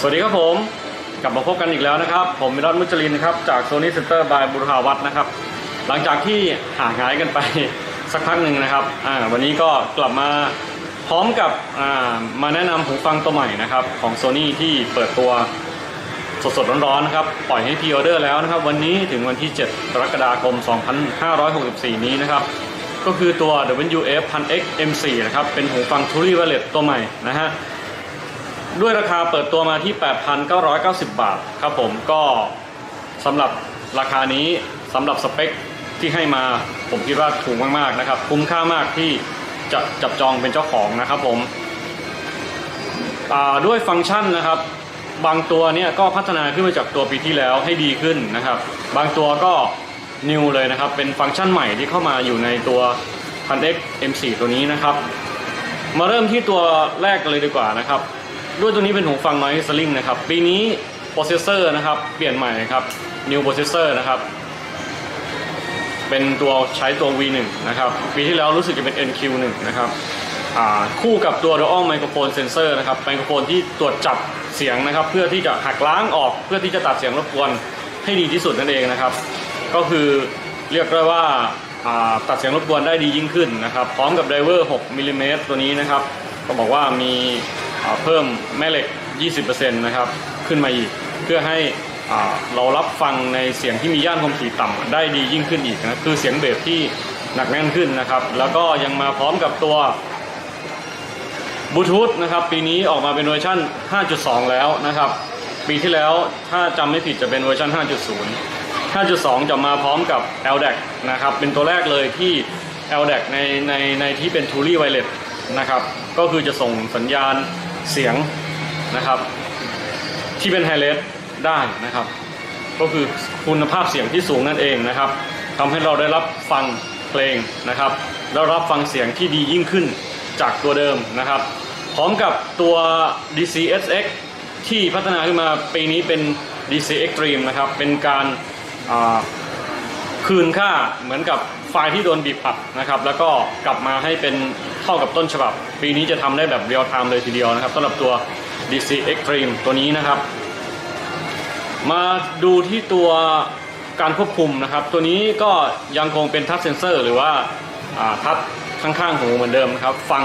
สวัสดีครับผม กลับมาพบกันอีกแล้วนะครับ ผมมิรัตมุจลินนะครับจากโซนี่เซ็นเตอร์บายบุรหาวัฒนะครับ หลังจากที่ห่างหายกันไปสักพักหนึ่งนะครับวันนี้ก็กลับมาพร้อมกับมาแนะนำหูฟังตัวใหม่นะครับ ของ Sony ที่เปิดตัวสดๆร้อนๆนะครับ ปล่อยให้พรีออเดอร์แล้วนะครับ วันนี้ถึงวันที่ 7 กรกฎาคม 2564 นี้นะครับ ก็คือตัว WF 1000X M4 นะครับ เป็นหูฟัง Truly Wireless ตัวใหม่นะฮะ ด้วยราคาเปิดตัวมาที่ 8,990 บาทครับผมก็สำหรับราคานี้สำหรับสเปคที่ให้มาผมคิดว่าถูกมากๆนะครับ คุ้มค่ามากที่จะจับจองเป็นเจ้าของนะครับผมด้วยฟังก์ชันนะครับ บางตัวเนี่ยก็พัฒนาขึ้นมาจากตัวปีที่แล้วให้ดีขึ้นนะครับ บางตัวก็นิวเลยนะครับ เป็นฟังก์ชันใหม่ที่เข้ามาอยู่ในตัว 1000X M4 ตัวนี้นะครับ มาเริ่มที่ตัวแรกกันเลยดีกว่านะครับ ด้วยตัวนี้เป็นหูฟัง noise cancelling นะครับ ปีนี้โปรเซสเซอร์นะครับ เปลี่ยนใหม่ครับ new processor นะครับ เป็นตัวใช้ตัว V1 นะครับ ปีที่แล้วรู้สึกจะเป็น NQ1 นะครับคู่กับตัว dual microphone sensor นะครับไมโครโฟนที่ตรวจจับเสียงนะครับ เพื่อที่จะหักล้างออกเพื่อที่จะตัดเสียงรบกวนให้ดีที่สุดนั่นเองนะครับ ก็คือเรียกได้ว่าตัดเสียงรบกวนได้ดียิ่งขึ้นนะครับ พร้อมกับไดเวอร์ 6มิลลิเมตรตัวนี้นะครับ ก็บอกว่ามี เพิ่มแม่เหล็ก 20%นะครับขึ้นมาอีก เพื่อให้เรารับฟังในเสียงที่มีย่านความถี่ต่ำได้ดียิ่งขึ้นอีกนะคือเสียงเบสที่หนักแน่นขึ้นนะครับ แล้วก็ยังมาพร้อมกับตัวบลูทูธนะครับปีนี้ออกมาเป็นเวอร์ชัน5.2 แล้วนะครับ ปีที่แล้วถ้าจำไม่ผิดจะเป็นเวอร์ชัน5.0 5.2 จะมาพร้อมกับ LDAC นะครับ เป็นตัวแรกเลยที่ LDAC ในในในที่เป็น Truly Wireless นะครับ ก็คือจะส่งสัญญาณ เสียงนะครับ ที่เป็นไฮเลสได้นะครับ ก็คือคุณภาพเสียงที่สูงนั่นเองนะครับทำให้เราได้รับฟังเพลงนะครับแล้วรับฟังเสียงที่ดียิ่งขึ้นจากตัวเดิมนะครับ พร้อมกับตัว DCSX ที่พัฒนาขึ้นมาปีนี้เป็น DC Extreme นะครับ เป็นการาคืนค่าเหมือนกับ ไฟล์ที่โดนบีบอัดนะครับ แล้วก็กลับมาให้เป็นเท่ากับต้นฉบับ ปีนี้จะทำได้แบบเรียลไทม์เลยทีเดียวนะครับสำหรับตัว DC Extreme ตัวนี้นะครับ มาดูที่ตัวการควบคุมนะครับ ตัวนี้ก็ยังคงเป็นทัชเซนเซอร์หรือว่าทัชข้างๆหูเหมือนเดิมนะครับ ฝั่ง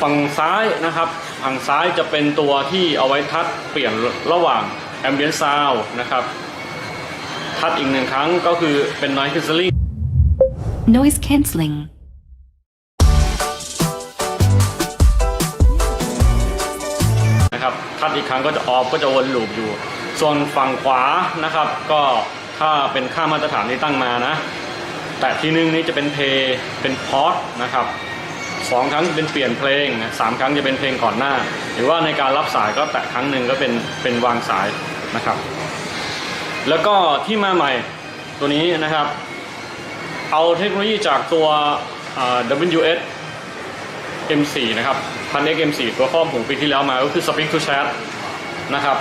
ฝั่งซ้ายนะครับฝั่งซ้ายจะเป็นตัวที่เอาไว้ทัชเปลี่ยนระหว่าง Ambient Sound นะครับ ทัดอีกหนึ่งครั้งก็คือเป็น noise cancelling Noise cancelling. นะครับทัดอีกครั้งก็จะออฟก็จะวนลูปอยู่ ส่วนฝั่งขวานะครับ ก็ถ้าเป็นค่ามาตรฐานที่ตั้งมานะ แต่ทีนึงนี้จะเป็นเพลงเป็นพอดนะครับสองครั้งเป็นเปลี่ยนเพลงสามครั้งจะเป็นเพลงก่อนหน้า หรือว่าในการรับสายก็แตะครั้งหนึ่งก็เป็นเป็นวางสายนะครับ แล้วก็ที่มาใหม่ตัวนี้นะครับ เอาเทคโนโลยีจากตัว WS M4 นะครับพัน X M4 ตัวข้อมหูปีที่แล้วมาก็คือ Speak to Chat นะครับ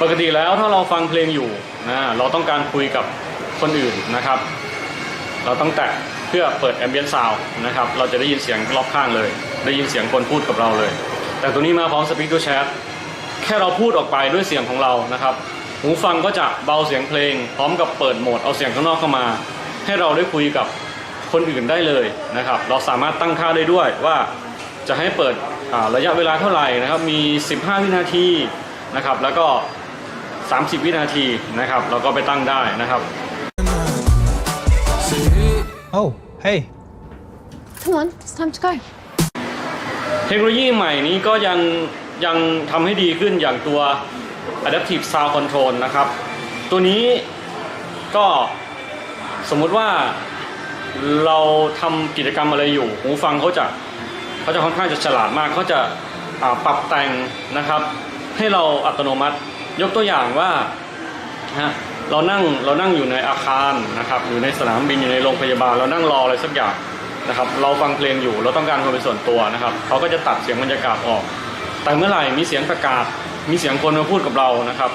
ปกติแล้วถ้าเราฟังเพลงอยู่นะเราต้องการคุยกับคนอื่นนะครับ เราต้องแตะเพื่อเปิด Ambient Sound นะครับ เราจะได้ยินเสียงรอบข้างเลย ได้ยินเสียงคนพูดกับเราเลย แต่ตัวนี้มาพร้อม Speak to Chat แค่เราพูดออกไปด้วยเสียงของเรานะครับ หูฟังก็จะเบาเสียงเพลง พร้อมกับเปิดโหมดเอาเสียงข้างนอกเข้ามา ให้เราได้คุยกับคนอื่นได้เลยนะครับ เราสามารถตั้งค่าได้ด้วยว่าจะให้เปิดอ่าระยะเวลาเท่าไหร่นะครับ มี 15 วินาทีนะครับ แล้วก็ 30 วินาทีนะครับ เราก็ไปตั้งได้นะครับ Oh, hey. Come on, it's time to go. เทคโนโลยีใหม่นี้ก็ยังยังทำให้ดีขึ้นอย่างตัว Adaptive Sound Control นะครับ ตัวนี้ก็ สมมุติว่าเราทำกิจกรรมอะไรอยู่ หูฟังเขาจะเขาจะค่อนข้างจะฉลาดมากเขาจะาปรับแต่งนะครับ ให้เราอัตโนมัติยกตัวอย่างว่าเรานั่งเรานั่งอยู่ในอาคารนะครับอยู่ในสนามบินอยู่ในโรงพยาบาล เรานั่งรออะไรสักอย่างนะครับ เราฟังเพลงอยู่เราต้องการความเป็นส่วนตัวนะครับเขาก็จะตัดเสียงบรรยากาศออก แต่เมื่อไหร่มีเสียงประกาศ มีเสียงคนมาพูดกับเรานะครับ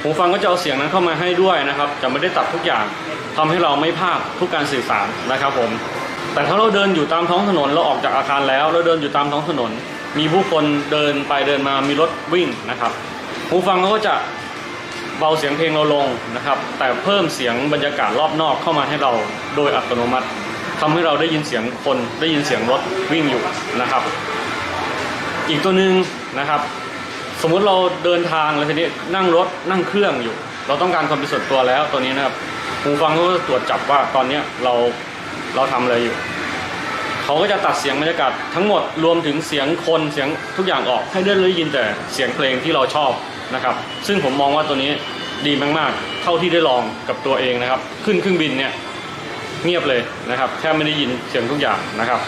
หูฟังก็จะเอาเสียงนั้นเข้ามาให้ด้วยนะครับ จะไม่ได้ตัดทุกอย่าง ทำให้เราไม่พลาดทุกการสื่อสารนะครับผม แต่ถ้าเราเดินอยู่ตามท้องถนนเราออกจากอาคารแล้วเราเดินอยู่ตามท้องถนน มีผู้คนเดินไปเดินมามีรถวิ่งนะครับหูฟังเขาก็จะเบาเสียงเพลงเราลงนะครับ แต่เพิ่มเสียงบรรยากาศรอบนอกเข้ามาให้เราโดยอัตโนมัติทำให้เราได้ยินเสียงคนได้ยินเสียงรถวิ่งอยู่นะครับ อีกตัวหนึ่งนะครับ สมมุติเราเดินทางแล้วทีนี้นั่งรถนั่งเครื่องอยู่ เราต้องการความเป็นส่วนตัวแล้วตัวนี้นะครับ หูฟังก็จะตรวจจับว่าตอนเนี้ยเราเราทำอะไรอยู่ เขาก็จะตัดเสียงบรรยากาศทั้งหมดรวมถึงเสียงคนเสียงทุกอย่างออกให้ได้ได้ยินแต่เสียงเพลงที่เราชอบนะครับ ซึ่งผมมองว่าตัวนี้ดีมากๆ เท่าที่ได้ลองกับตัวเองนะครับ ขึ้นเครื่องบินเนี่ยเงียบเลยนะครับแทบไม่ได้ยินเสียงทุกอย่างนะครับ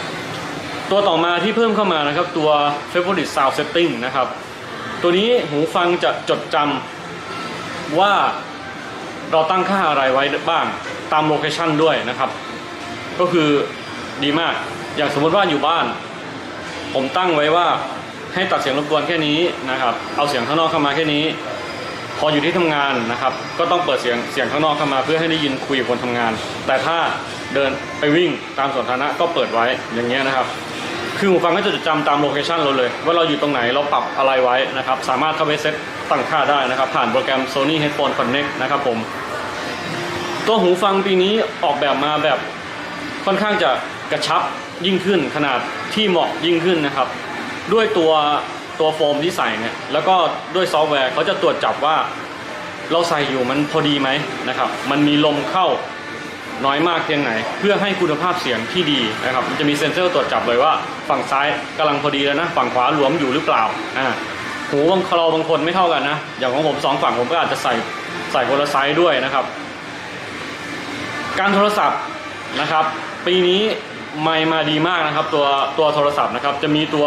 ตัวต่อมาที่เพิ่มเข้ามานะครับตัว favorite sound setting นะครับ ตัวนี้หูฟังจะจดจำว่า เราตั้งค่าอะไรไว้บ้างตามโลเคชันด้วยนะครับ ก็คือดีมากอย่างสมมติว่าอยู่บ้าน ผมตั้งไว้ว่าให้ตัดเสียงรบกวนแค่นี้นะครับ เอาเสียงข้างนอกเข้ามาแค่นี้ พออยู่ที่ทำงานนะครับ ก็ต้องเปิดเสียงเสียงข้างนอกเข้ามา เพื่อให้ได้ยินคุยกับคนทำงาน แต่ถ้าเดินไปวิ่งตามสวนสาธารณะก็เปิดไว้อย่างเงี้ยนะครับ คือหูฟังก็จะจดจำตามโลเคชันเราเลย ว่าเราอยู่ตรงไหนเราปรับอะไรไว้นะครับ สามารถเข้าไปเซตตั้งค่าได้นะครับ ผ่านโปรแกรม Sony Headphone Connect นะครับผม ตัวหูฟังปีนี้ออกแบบมาแบบค่อนข้างจะกระชับยิ่งขึ้นขนาดที่เหมาะยิ่งขึ้นนะครับ ด้วยตัวตัวโฟมที่ใส่เนี่ยแล้วก็ด้วยซอฟต์แวร์เขาจะตรวจจับว่า เราใส่อยู่มันพอดีไหมนะครับ มันมีลมเข้าน้อยมากเพียงไหน เพื่อให้คุณภาพเสียงที่ดีนะครับมันจะมีเซ็นเซอร์ตรวจจับเลยว่า ฝั่งซ้ายกำลังพอดีแล้วนะ ฝั่งขวาหลวมอยู่หรือเปล่าอ่าหูบางเราบางคนไม่เท่ากันนะ อย่างของผมสองฝั่งผมก็อาจจะใส่ใส่คนละไซส์ด้วยนะครับ การโทรศัพท์นะครับ ปีนี้ไม่มาดีมากนะครับ ตัวตัวโทรศัพท์นะครับ จะมีตัว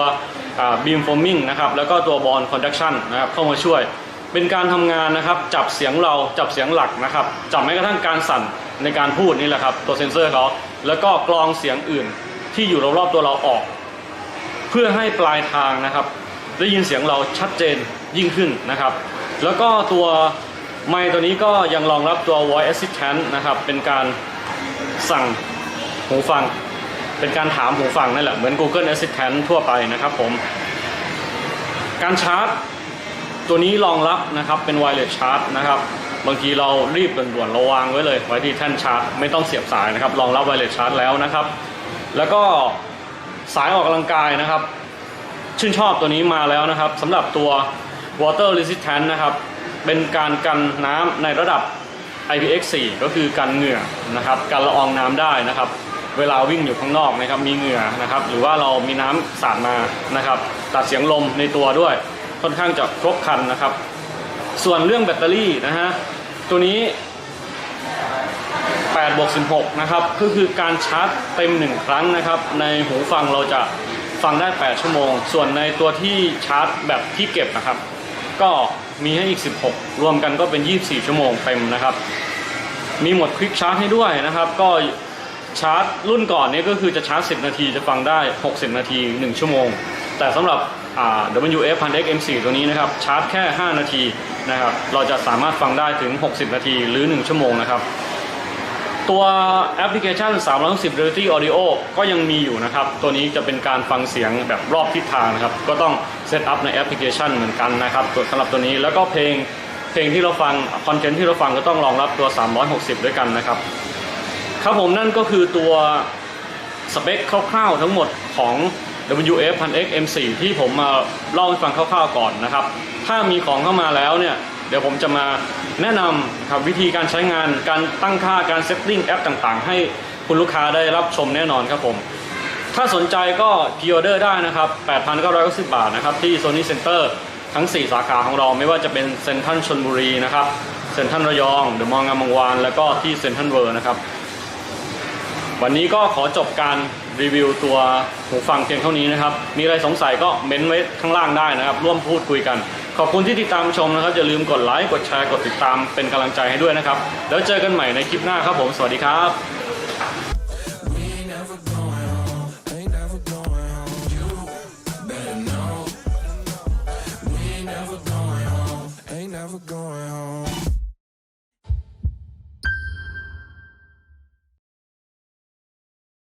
บีมโฟมิงนะครับแล้วก็ตัวบอลคอนดักชันนะครับเข้ามาช่วย เป็นการทำงานนะครับ จับเสียงเราจับเสียงหลักนะครับ จับแม้กระทั่งการสั่นในการพูดนี่แหละครับ ตัวเซ็นเซอร์เขาแล้วก็กรองเสียงอื่นที่อยู่รอบๆตัวเราออก เพื่อให้ปลายทางนะครับ ได้ยินเสียงเราชัดเจนยิ่งขึ้นนะครับ แล้วก็ตัว ไมค์ตัวนี้ก็ยังรองรับตัว voice assistant นะครับ เป็นการสั่งหูฟัง เป็นการถามหูฟังนั่นแหละ เหมือน Google Assistant ทั่วไปนะครับผม การชาร์จ ตัวนี้รองรับนะครับ เป็น wireless charge นะครับ บางทีเรารีบด่วนๆเราวางไว้เลย ไว้ที่แท่นชาร์จ ไม่ต้องเสียบสายนะครับ รองรับ wireless charge แล้วนะครับ แล้วก็สายออกกำลังกายนะครับ ชื่นชอบตัวนี้มาแล้วนะครับสำหรับตัว water resistant นะครับ เป็นการกันน้ำในระดับ IPX4 ก็คือกันเหงื่อนะครับกันละอองน้ำได้นะครับ เวลาวิ่งอยู่ข้างนอกนะครับมีเหงื่อนะครับ หรือว่าเรามีน้ำสาดมานะครับ ตัดเสียงลมในตัวด้วย ค่อนข้างจะครบครันนะครับ ส่วนเรื่องแบตเตอรี่นะฮะตัวนี้8บวก16 นะครับ ก็คือการชาร์จเต็ม 1 ครั้งนะครับ ในหูฟังเราจะฟังได้ 8 ชั่วโมง ส่วนในตัวที่ชาร์จแบบที่เก็บนะครับ ก็มีให้อีก 16 รวมกันก็เป็น 24 ชั่วโมงเต็มนะครับ มีหมดควิกชาร์จให้ด้วยนะครับ ก็ชาร์จรุ่นก่อนนี้ก็คือจะชาร์จ 10 นาทีจะฟังได้ 60 นาที 1 ชั่วโมง แต่สำหรับ WF 1000X M4 ตัวนี้นะครับ ชาร์จแค่ 5 นาทีนะครับ เราจะสามารถฟังได้ถึง 60 นาทีหรือ 1 ชั่วโมงนะครับ ตัวแอปพลิเคชัน 360 Reality Audio ก็ยังมีอยู่นะครับ ตัวนี้จะเป็นการฟังเสียงแบบรอบทิศทางนะครับ ก็ต้องเซตอัพในแอปพลิเคชันเหมือนกันนะครับสำหรับตัวนี้แล้วก็เพลงเพลงที่เราฟังคอนเทนต์ที่เราฟังก็ต้องรองรับตัว 360 ด้วยกันนะครับ ครับผมนั่นก็คือตัวสเปคคร่าวๆทั้งหมดของ WF 1000X M4 ที่ผมมาเล่าให้ฟังคร่าวๆก่อนนะครับ ถ้ามีของเข้ามาแล้วเนี่ย เดี๋ยวผมจะมา แนะนำครับวิธีการใช้งานการตั้งค่าการเซตติ้งแอปต่างๆ ให้คุณลูกค้าได้รับชมแน่นอนครับผม ถ้าสนใจก็พิออเดอร์ได้นะครับ 8,990 บาทนะครับ ที่ Sony Center ทั้ง 4 สาขาของเราไม่ว่าจะเป็นเซ็นทรัลชลบุรีนะครับเซ็นทรัลระยองเดอะมอลล์งามวงวาน แล้วก็ที่เซ็นทรัลเวิร์นะครับ วันนี้ก็ขอจบการรีวิวตัวหูฟังเพียงเท่านี้นะครับ มีอะไรสงสัยก็เม้นไว้ข้างล่างได้นะครับ ร่วมพูดคุยกัน ขอบคุณที่ติดตามชมนะครับ อย่าลืมกดไลค์กดแชร์กดติดตามเป็นกำลังใจให้ด้วยนะครับ แล้วเจอกันใหม่ในคลิปหน้าครับผม สวัสดีครับ never going home.